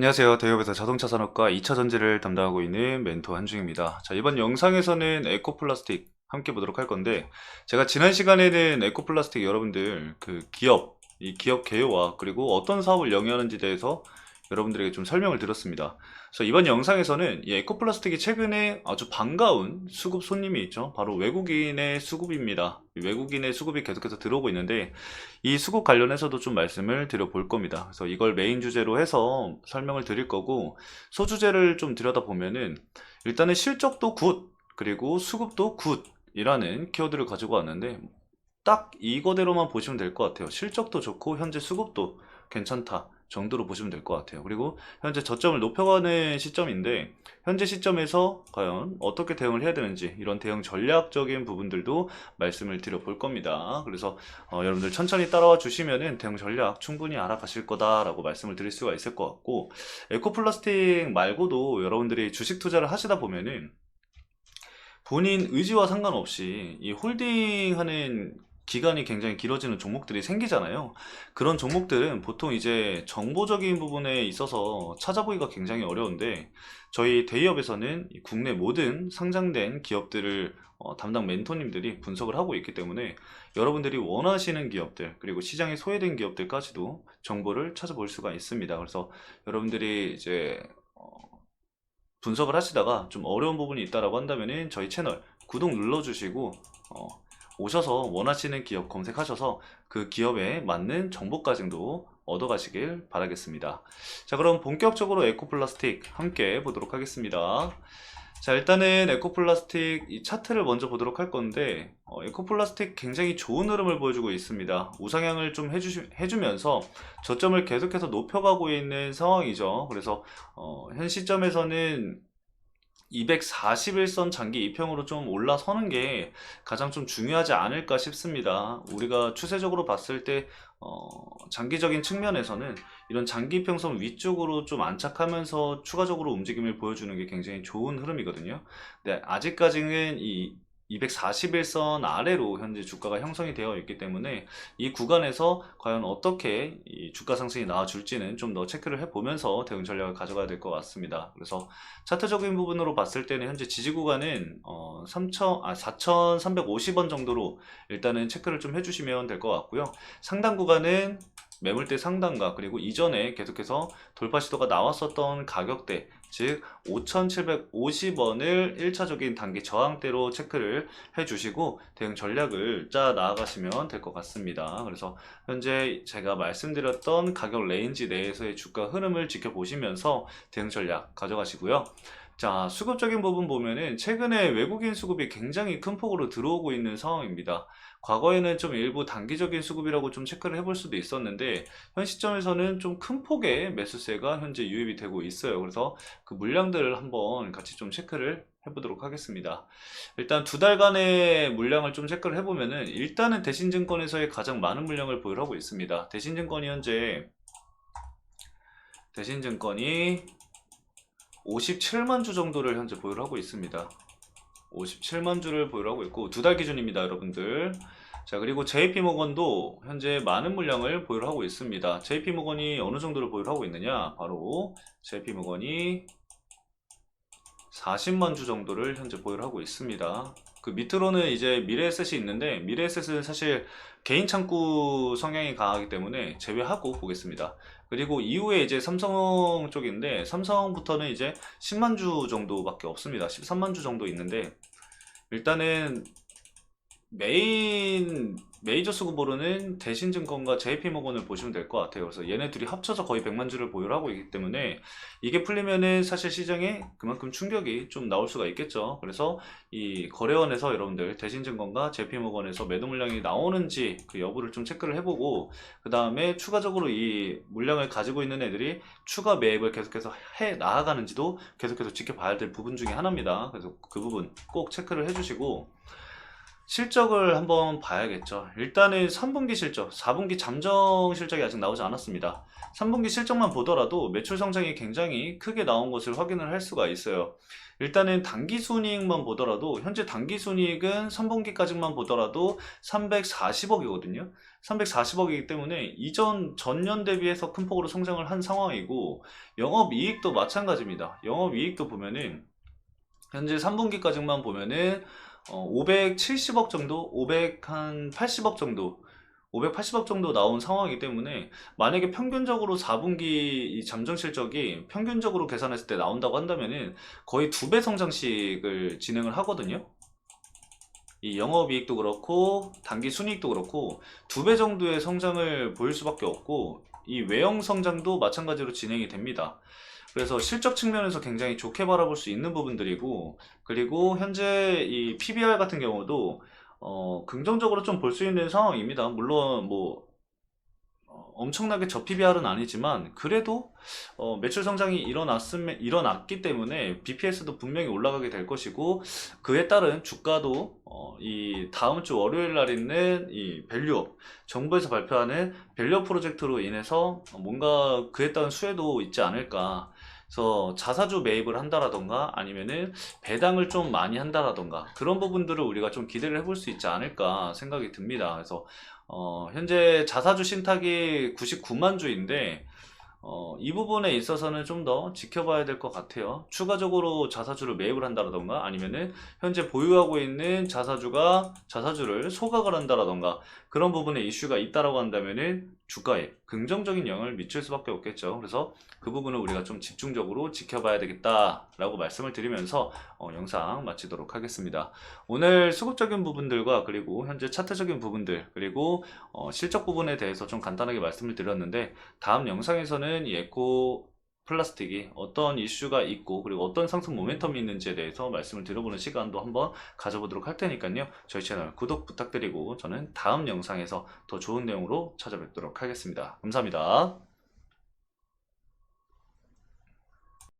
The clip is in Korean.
안녕하세요. 대협에서 자동차 산업과 2차 전지를 담당하고 있는 멘토 한중입니다. 자, 이번 영상에서는 에코플라스틱 함께 보도록 할 건데, 제가 지난 시간에는 에코플라스틱 여러분들 그 기업, 이 기업 개요와 그리고 어떤 사업을 영위하는지 대해서 여러분들에게 좀 설명을 드렸습니다. 그래서 이번 영상에서는 이 에코플라스틱이 최근에 아주 반가운 수급 손님이 있죠. 바로 외국인의 수급입니다. 이 외국인의 수급이 계속해서 들어오고 있는데 이 수급 관련해서도 좀 말씀을 드려볼 겁니다. 그래서 이걸 메인 주제로 해서 설명을 드릴 거고 소주제를 좀 들여다보면은 일단은 실적도 굿 그리고 수급도 굿이라는 키워드를 가지고 왔는데 딱 이거대로만 보시면 될 것 같아요. 실적도 좋고 현재 수급도 괜찮다 정도로 보시면 될 것 같아요. 그리고 현재 저점을 높여가는 시점인데 현재 시점에서 과연 어떻게 대응을 해야 되는지 이런 대응 전략적인 부분들도 말씀을 드려볼 겁니다. 그래서 어, 여러분들 천천히 따라와 주시면은 대응 전략 충분히 알아가실 거다라고 말씀을 드릴 수가 있을 것 같고 에코플라스틱 말고도 여러분들이 주식 투자를 하시다 보면은 본인 의지와 상관없이 이 홀딩하는 기간이 굉장히 길어지는 종목들이 생기잖아요. 그런 종목들은 보통 이제 정보적인 부분에 있어서 찾아보기가 굉장히 어려운데 저희 대기업에서는 이 국내 모든 상장된 기업들을 어, 담당 멘토님들이 분석을 하고 있기 때문에 여러분들이 원하시는 기업들 그리고 시장에 소외된 기업들까지도 정보를 찾아볼 수가 있습니다. 그래서 여러분들이 이제 어, 분석을 하시다가 좀 어려운 부분이 있다라고 한다면은 저희 채널 구독 눌러주시고 어, 오셔서 원하시는 기업 검색하셔서 그 기업에 맞는 정보까지도 얻어가시길 바라겠습니다. 자, 그럼 본격적으로 에코플라스틱 함께 보도록 하겠습니다. 자, 일단은 에코플라스틱 이 차트를 먼저 보도록 할 건데, 어, 에코플라스틱 굉장히 좋은 흐름을 보여주고 있습니다. 우상향을 좀 해주, 해주면서 저점을 계속해서 높여가고 있는 상황이죠. 그래서, 어, 현 시점에서는 241선 장기 이평으로 좀 올라서는 게 가장 좀 중요하지 않을까 싶습니다. 우리가 추세적으로 봤을 때 어, 장기적인 측면에서는 이런 장기 이평선 위쪽으로 좀 안착하면서 추가적으로 움직임을 보여주는 게 굉장히 좋은 흐름이거든요. 근데 아직까지는 이 241선 아래로 현재 주가가 형성이 되어 있기 때문에 이 구간에서 과연 어떻게 이 주가 상승이 나와줄지는 좀 더 체크를 해보면서 대응 전략을 가져가야 될 것 같습니다. 그래서 차트적인 부분으로 봤을 때는 현재 지지 구간은 어, 3천, 아, 4,350원 정도로 일단은 체크를 좀 해주시면 될 것 같고요. 상단 구간은 매물대 상단가 그리고 이전에 계속해서 돌파 시도가 나왔었던 가격대 즉 5,750원을 1차적인 단기 저항대로 체크를 해주시고 대응 전략을 짜 나아가시면 될 것 같습니다. 그래서 현재 제가 말씀드렸던 가격 레인지 내에서의 주가 흐름을 지켜보시면서 대응 전략 가져가시고요. 자, 수급적인 부분 보면은 최근에 외국인 수급이 굉장히 큰 폭으로 들어오고 있는 상황입니다. 과거에는 좀 일부 단기적인 수급이라고 좀 체크를 해볼 수도 있었는데 현 시점에서는 좀 큰 폭의 매수세가 현재 유입이 되고 있어요. 그래서 그 물량들을 한번 같이 좀 체크를 해보도록 하겠습니다. 일단 두 달간의 물량을 좀 체크를 해보면은 일단은 대신증권에서의 가장 많은 물량을 보유하고 있습니다. 대신증권이 현재 대신증권이 57만 주 정도를 현재 보유를 하고 있습니다. 57만 주를 보유하고 있고 두 달 기준입니다, 여러분들. 자, 그리고 JP모건도 현재 많은 물량을 보유를 하고 있습니다. JP모건이 어느 정도를 보유를 하고 있느냐? 바로 JP모건이 40만 주 정도를 현재 보유를 하고 있습니다. 그 밑으로는 이제 미래에셋이 있는데 미래에셋은 사실 개인 창구 성향이 강하기 때문에 제외하고 보겠습니다. 그리고 이후에 이제 삼성 쪽인데 삼성부터는 이제 10만 주 정도밖에 없습니다. 13만 주 정도 있는데 일단은 메인 메이저 수급으로는 대신증권과 JP모건을 보시면 될 것 같아요. 그래서 얘네 둘이 합쳐서 거의 100만 주를 보유를 하고 있기 때문에 이게 풀리면은 사실 시장에 그만큼 충격이 좀 나올 수가 있겠죠. 그래서 이 거래원에서 여러분들 대신증권과 JP모건에서 매도 물량이 나오는지 그 여부를 좀 체크를 해보고 그 다음에 추가적으로 이 물량을 가지고 있는 애들이 추가 매입을 계속해서 해 나아가는지도 계속해서 지켜봐야 될 부분 중에 하나입니다. 그래서 그 부분 꼭 체크를 해주시고 실적을 한번 봐야겠죠. 일단은 3분기 실적, 4분기 잠정 실적이 아직 나오지 않았습니다. 3분기 실적만 보더라도 매출 성장이 굉장히 크게 나온 것을 확인을 할 수가 있어요. 일단은 단기 순이익만 보더라도 현재 단기 순이익은 3분기까지만 보더라도 340억이거든요. 340억이기 때문에 이전 전년 대비해서 큰 폭으로 성장을 한 상황이고 영업 이익도 마찬가지입니다. 영업 이익도 보면은 현재 3분기까지만 보면은 어, 570억 정도, 580억 정도, 580억 정도 나온 상황이기 때문에 만약에 평균적으로 4분기 이 잠정 실적이 평균적으로 계산했을 때 나온다고 한다면은 거의 두 배 성장식을 진행을 하거든요. 이 영업이익도 그렇고 단기 순이익도 그렇고 두 배 정도의 성장을 보일 수밖에 없고 이 외형 성장도 마찬가지로 진행이 됩니다. 그래서 실적 측면에서 굉장히 좋게 바라볼 수 있는 부분들이고 그리고 현재 이 PBR 같은 경우도 어, 긍정적으로 좀 볼 수 있는 상황입니다. 물론 뭐 어, 엄청나게 저 PBR은 아니지만 그래도 어, 매출 성장이 일어났음, 일어났기 때문에 BPS도 분명히 올라가게 될 것이고 그에 따른 주가도 어, 이 다음 주 월요일 날 있는 이 밸류업 정부에서 발표하는 밸류업 프로젝트로 인해서 뭔가 그에 따른 수혜도 있지 않을까 그래서 자사주 매입을 한다라던가 아니면은 배당을 좀 많이 한다라던가 그런 부분들을 우리가 좀 기대를 해볼 수 있지 않을까 생각이 듭니다. 그래서 어, 현재 자사주 신탁이 99만 주인데 어, 이 부분에 있어서는 좀 더 지켜봐야 될 것 같아요. 추가적으로 자사주를 매입을 한다라던가 아니면은 현재 보유하고 있는 자사주가 자사주를 소각을 한다라던가 그런 부분에 이슈가 있다라고 한다면은 주가에 긍정적인 영향을 미칠 수밖에 없겠죠. 그래서 그 부분을 우리가 좀 집중적으로 지켜봐야 되겠다라고 말씀을 드리면서 어, 영상 마치도록 하겠습니다. 오늘 수급적인 부분들과 그리고 현재 차트적인 부분들 그리고 어, 실적 부분에 대해서 좀 간단하게 말씀을 드렸는데 다음 영상에서는 이 에코 플라스틱이 어떤 이슈가 있고 그리고 어떤 상승 모멘텀이 있는지에 대해서 말씀을 드려보는 시간도 한번 가져보도록 할 테니까요. 저희 채널 구독 부탁드리고 저는 다음 영상에서 더 좋은 내용으로 찾아뵙도록 하겠습니다. 감사합니다.